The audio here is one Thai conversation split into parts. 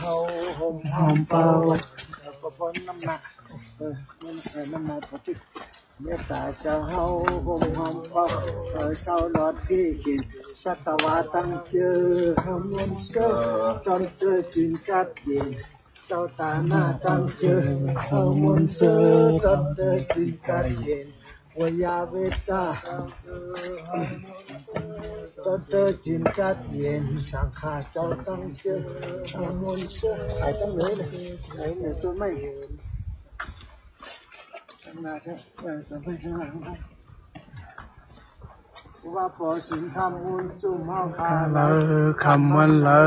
เฮาห่มหอมเป่าก็บนน้ำหนักเออมันเออน้ำหนักปฏิตเมตตาเจ้าเฮาห่มหอมเป่าเออเศร้าหลอดพี่กินสัตวาตั้งเจอหำมันเชื่อจนเจอจินกัดเย็นเจ้าตาหน้าตั้งเชื่อหำมันเชื่อจนเจอจินกัดเย็นวยาเวจาตเตอจินกัดเย็น สังขาเจ้าตั้งเจออามนเชื่อขายตั้งเลยเลยขายเนี่ยตัวไม่ตั้งนาใช่ไหมตัวไม่ข้างหลังนะว่าพอสินทำมุนจุ่มเฮาคาเลอคำวันเลอ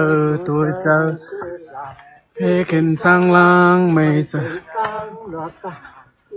ตัวเจอเสื้อสาเพกินสร้างล่างไม่เจอ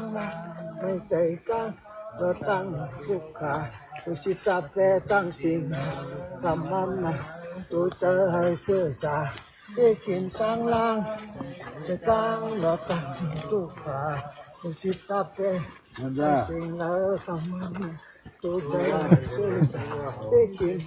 งร่างให้ใจตั้งตั้งลงตุกขา ว่าพอสินทำมุนจุ่มเอาคาเลอคำมันนะตัวเจอเสื้อสาที่เขียน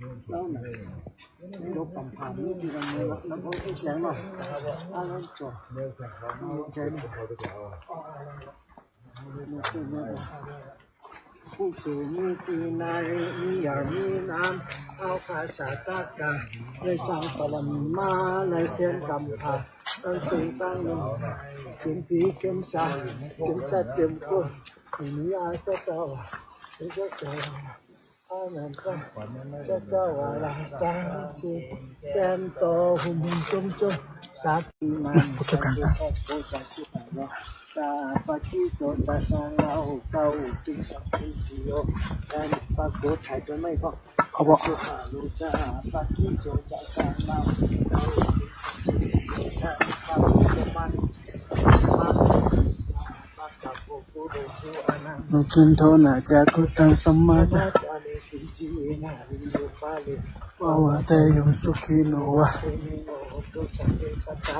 สร้าไม่ใจกล้าตั้งลงตุกตาเปตังสิงละปามานาตุจะเสสาพิกินสังละไม่ใจกังเราตั้งทุกขาดุสิตาเปตังสิงปามานาตุจะให้เสสาพิกินสังลังจะกังเราตั้งทุกขาดุสิตาเปตังสิงละปามาผู้สูงมีตีนายมีหยามีน้ำเอาคาสาตากาเลยสร้างปรมาในเส้นกำพาตั้งสิ่งตั้งลงเข็มผีเข็มสาเข็มสัตว์เข็มคนมีอาสะเจ้าเป็นเจ้าเจ้าอานันต์เจ้าวาลาตัง สิเป็นโตหุ่มจมจมสัตติมันสัตติสัตโตจัสุตะ sa pakito ta sa ngao câu tinh sa video dan pagod hai to mai ko เอาบอก so ha lu cha pakito ta sa ngao câu tinh sa video dan pagod man man pakka ko ko do su anan นุกินโทนาจากุตังสมมาจาก le sin chi na ri yo pa le วาวะเตยมสุขีโนวะ te ni no to sa le sa ta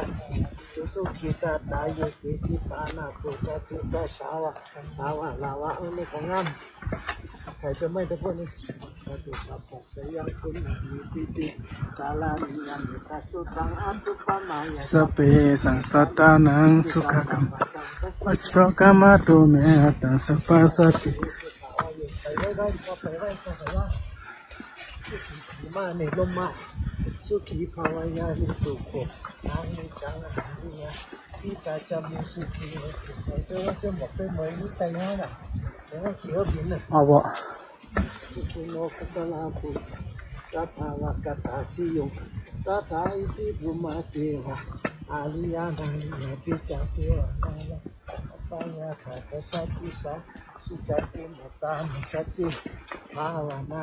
to so kita ta ye ke chi pa na ko ta tu ta sa wa sa wa la wa ne ko ngam ใครจะไม่ได้พูดนี่ปฏิสัพพะสยังคุณมีปิติกาลานิยันตาสุตังอัตุปามายสเปสังสัตตานังสุขกัมปัสสะกามาตุเมตังสัพพะสัตติไปไว้ได้ก็ไปไว้ก็ไว่า มาในลมมาสุขีภาวยาลิตุโกนางนิจังหันดิยที่ตาจำมีสุขีไอ้เจ้าจะบอกไปเหมยนี่ใจน้อยน่ะแต่ว่าเขียวบินน่ะเอาบอกสุขิโนคุตลาภุตัทาวกตาสิยงตัทาอิติภุมาเทวะอาลิยานาลิยปิจาเทวะนาลปัญญาขาตสัตติสาสุจติมตามิสติภาวนา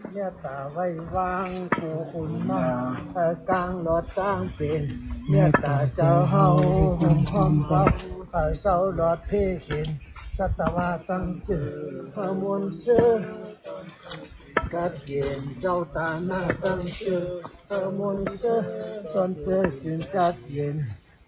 เยอะเยอะตัวละสามันมากก็มาที่เขาไปชกวัดรักษาดีดีหรือว่าให้ใจคิดกันคิดทับทับเงินประมาณนักใจผู้ขาชาเรียตาไว้วางผู้คุณมาเออกลางหลอดตั้งเป็นเมตตาเจ้าเฮาหุ่มพร้อมเบาเออเสาหลอดเพเข็นสัตวาตั้งจือพระมวลเสือกัดเย็นเจ้าตาหน้าตั้งจือพระมวลเสือตอนเธอจึงกัดเย็นเวจาตังเกอมนเสจนเจอจึงกัดเย็น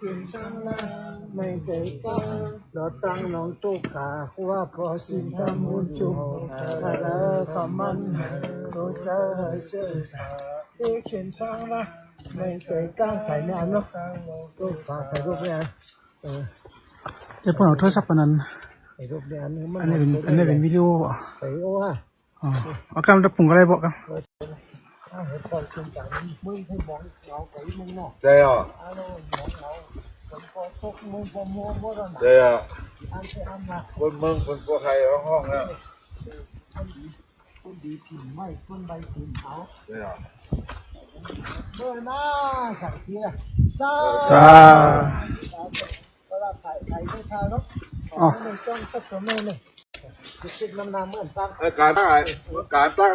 quyền sang la mày chạy ca đó tăng nón tu cả hoa phó xin ta muốn chung và đã phẩm ăn tôi cha hơi sơ đi quyền sang là mày chạy ca phải nè anh lúc tôi phải phải lúc nè bọn nó thôi sắp anh anh anh này anh này video à video à ờ ở cam đập phùng cái này bọn cam. Đây à กโมงกว่าโมงบ่ตนเดี๋ยวอันไปอันน่ะคนเมืองคนพวกใครร้องห้องแล้วคนดีคนดีถิ่ไม่คนใบถิ่นเขาเดี๋ยวเมื่อหน้าสักเทียซาซาเวลาไข่ไข่ไม่ทารกของไม่ต้องสักตัวแม่เลยคิดน้ำน้ำเหมือนตั้งการตั้งการตั้ง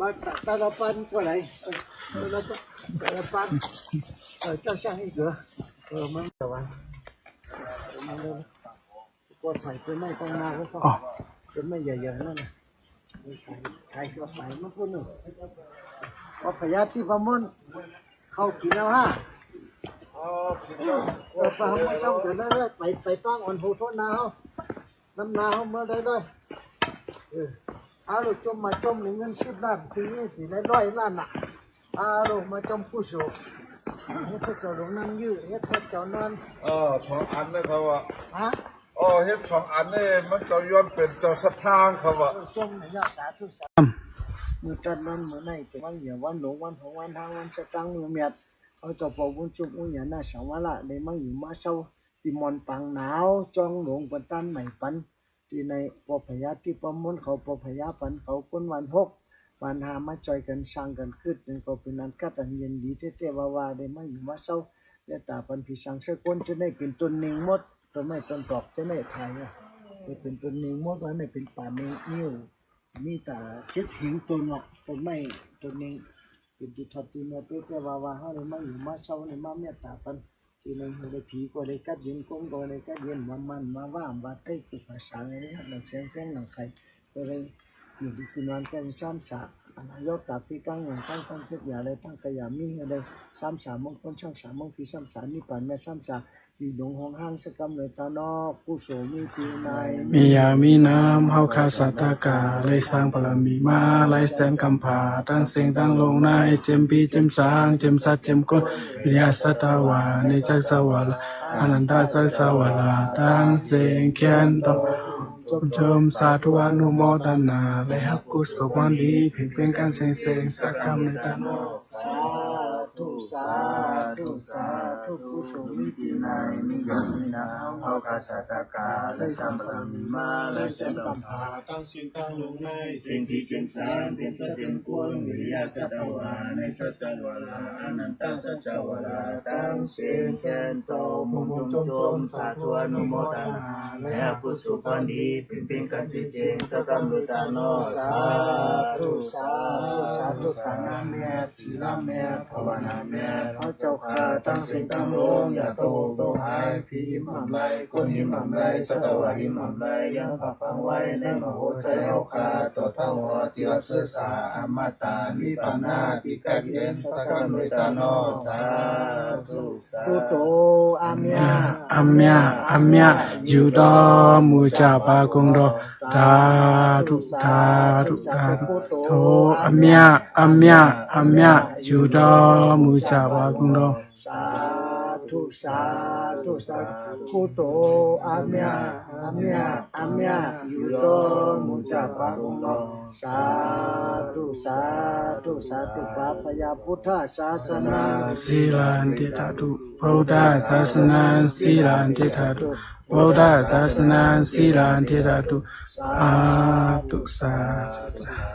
ละตัวเลยนะอันนี้คือตั้งน้ำมันอยากกินน้ำตั้งแต่ของน้ำนี่เนี่ยเขาเขาเขาเลยนี่เขาเป็นหัวไม่ต้องเรื่องมันก็ผมทราบว่าที่นี่นะที่แนวบอกว่าอันนี้เข้ม saja miswa ha umuni ni ha muni saja miswa umuni ni sai ko kaya ti pa mo ma sai ni ka ai hu ba ta ta la pan ko lai ta la ta la pan ờ cho sang đi cửa ờ mang tàu ăn mang lên có sai cái này tăng na có อ๋อ không cái này giờ giờ nó này sai sai có sai nó có nữa có kaya ti pa mo เข้ากินแล้วฮะอ๋อเออไปทำมาจ้องเดี๋ยวได้ไปไปตั้งอ่อนผูทนนาเขาน้ำนาเขาเมื่อได้ด้วย เออเอาลูกจมมาจมหนึ่งเงินสิบล้านทีนี้สิได้ร้อยล้านอะเอาลูกมาจมผู้สูงเฮ็ดพระเจ้าหลวงนั่งยื้อเฮ็ดพระเจ้านอนอ๋อสองอันนะเขาว่าฮะอ๋อเฮ็ดสองอันนี่มันจะย้อนเป็นเจ้าสัทธางเขาว่าจมในยอดสาธุสามือตัดนั้นมือในจะวันเหยียวันหลงวันของวันทางวันสตังมือเมียดเอาเจ้าปอบุญจุกอุ้ยหยาหน้าสังวาละในมังอยู่มาเศร้าติมอนปังหนาวจองหลงปันตันใหม่ปัน ที่ในปอพยาที่ประมวลเขาปอพยาปันเขาคนวันหกวันหามาจอยกันสร้างกันขึ้นนั่นก็เป็นนันกัดอันเย็นดีเท่ๆว่าวาได้มาอยู่มาเศร้าและตาปันผีสังเสกุลจะได้เป็นต้นหนึ่งมดต้นไม้ต้นตอกจะได้ไทยอะจะเป็นต้นหนึ่งมดไว้ไม่เป็นป่าเนื้อนิ้วมีแต่เจ็ดหิงต้นหรอกต้นไม้ต้นหนึ่งเป็นที่ทอดที่เมื่อเป๊ะๆว่าว่าเขาได้มาอยู่มาเศร้าได้มาเมตตาปัน ที่นหัวได้ผีก็ได้กัดเย็นกงก็ได้กัดเย็นมามันมาว่ามาใต้กุภาษาอะไรเนี่ยหนังเสียงแฟงหนังไข่ก็เลย อยู่ที่กินวันกันสามสาอนาโยกกับพี่กั้งอย่างตั้งตั้งเทียบอย่าเลยตั้งขยามีอะไรสามสามมงคลช่างสามมงพีสามสามนิพพานแม่สามสามดีดงห้องห้างสกรรมเลยตานอกผู้โสมีปีนายมียามีน้ำเฮาคาสัตตากาเลยสร้างบารมีมาไล่แสนกำผาตั้งเสียงตั้งลงในเจมปีเจมสางเจมสัตเจมกดวิญญาสัตวาในจักสวาลาอนันตจักสวาลาตั้งเสียงแค้นตจม ชมสาธุอนุโมทนาและฮักกุศลวันดีเพียงเป็นการเสียงเสียงสักคำในตานโมสาธุสาธุสาธุผู้โสมีปีนายมียมีนามเอาคาสัตตกาและสัมปรามีมาและเสนกำพาตั้งสิ่งตั้งลงในสิ่งที่เจมสามเจมสัจจมกุลวิริยะสัตวาในสัจจวาลาอนันตังสัจวาลาตั้งสียงแคนโตมุมจมจมสาธุอนุโมทนาและผู้สุปันดีเป็นเป็นกันสิเจงสกัมลุตานอสาธุสาธุสาธุฐานาเมียศีลาเมียภาวนาเมียพระเจ้าข้าตั้งสิ่งตั้งลงอย่าโตโตหายผีหม่ำไรก้นหิมหม่ำไรสตวาหิมหม่ำไรยังปักฟังไว้ในมโหใจเอาข้าต่อเท่าหัวเตียบเสสาอมตานิปานาติกาเย็นสักัมลุตานอสาธุพุโตอาเมีย အမြအမြယူတော်မူကြပါကုန်တော်သာဓုသာဓုသာဓုသောအမြအမြအမြယူတော်မူကြပါကုန်တော်สา ธุสาธุสาธุพุทโตอาเมียอาเมียอาเมียอยู่โตมุจจาปังโน สาธุสาธุสาธุปาปยาพุทธศาสนา สีลันติธาตุဗုဒ္ဓศาสนาสีลันติธาตุဗုဒ္ဓศาสนาสีลันติธาตุสาธุสาธุ